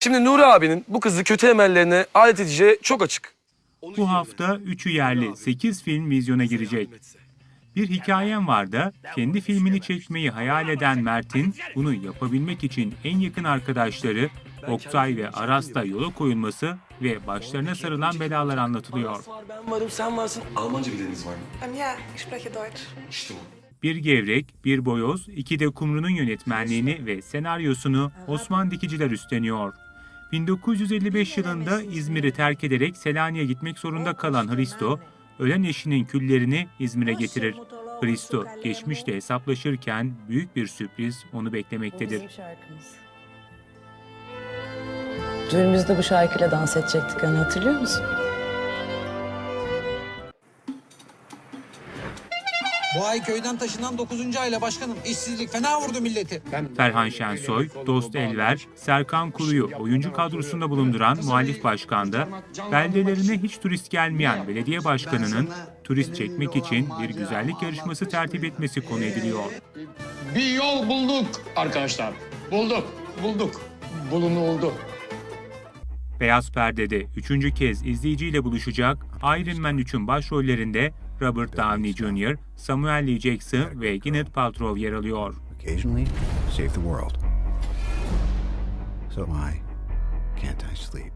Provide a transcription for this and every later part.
Şimdi Nuri abinin bu kızı kötü emellerine alet edeceği çok açık. Bu hafta 3'ü yerli 8 film vizyona girecek. Bir hikayem var da kendi filmini çekmeyi hayal eden Mert'in bunu yapabilmek için en yakın arkadaşları Oktay ve Aras'ta yola koyulması ve başlarına sarılan belalar anlatılıyor. Ben varım sen varsın. Almanca bileniniz var mı? Ja, ich spreche Deutsch. İşte. Bir gevrek, bir boyoz, iki de kumrunun yönetmenliğini ve senaryosunu Osman Dikiciler üstleniyor. 1955 yılında İzmir'i terk ederek Selanik'e gitmek zorunda kalan Hristo, ölen eşinin küllerini İzmir'e getirir. Hristo geçmişte hesaplaşırken büyük bir sürpriz onu beklemektedir. Düğünümüzde bu şarkıyla dans edecektik hani hatırlıyor musun? Bu ay köyden taşınan 9. aile başkanım. İşsizlik fena vurdu milleti. Ferhan Şensoy, Dost Elver, Serkan Kuru'yu oyuncu kadrosunda bulunduran muhalif başkanda beldelerine hiç turist gelmeyen belediye başkanının turist çekmek için bir güzellik yarışması tertip etmesi konu ediliyor. Bir yol bulduk arkadaşlar. Bulduk, bulduk. Bulunuldu. Beyaz Perde'de üçüncü kez izleyiciyle buluşacak Iron Man 3'ün başrollerinde Robert Downey Jr., Samuel L. Jackson ve Gwyneth Paltrow yer alıyor. occasionally save the world. So why can't I sleep?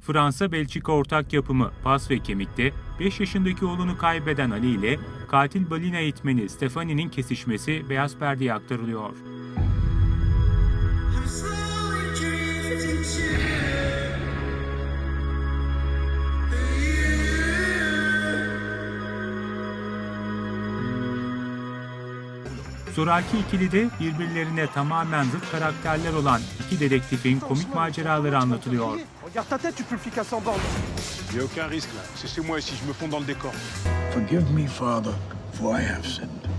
Fransa-Belçika ortak yapımı Pas ve Kemik'te 5 yaşındaki oğlunu kaybeden Ali ile katil balina eğitmeni Stefani'nin kesişmesi Beyaz Perde'ye aktarılıyor. Zoraki ikilide birbirlerine tamamen zıt karakterler olan iki dedektifin komik maceraları anlatılıyor. Regarde ta tête, tu peux le flic ascendant. Il n'y a aucun risque là. C'est chez moi ici, je me fonds dans le décor. Forgive me, Father, for I have sinned.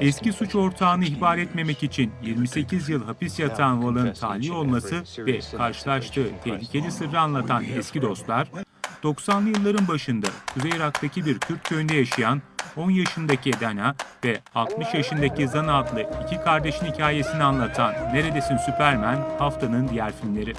Eski suç ortağını ihbar etmemek için 28 yıl hapis yatan Wall'ın tahliye olması ve karşılaştığı tehlikeli sırrı anlatan eski dostlar, 90'lı yılların başında Kuzey Irak'taki bir Kürt köyünde yaşayan 10 yaşındaki Dana ve 60 yaşındaki Zana adlı iki kardeşin hikayesini anlatan Neredesin Süpermen haftanın diğer filmleri.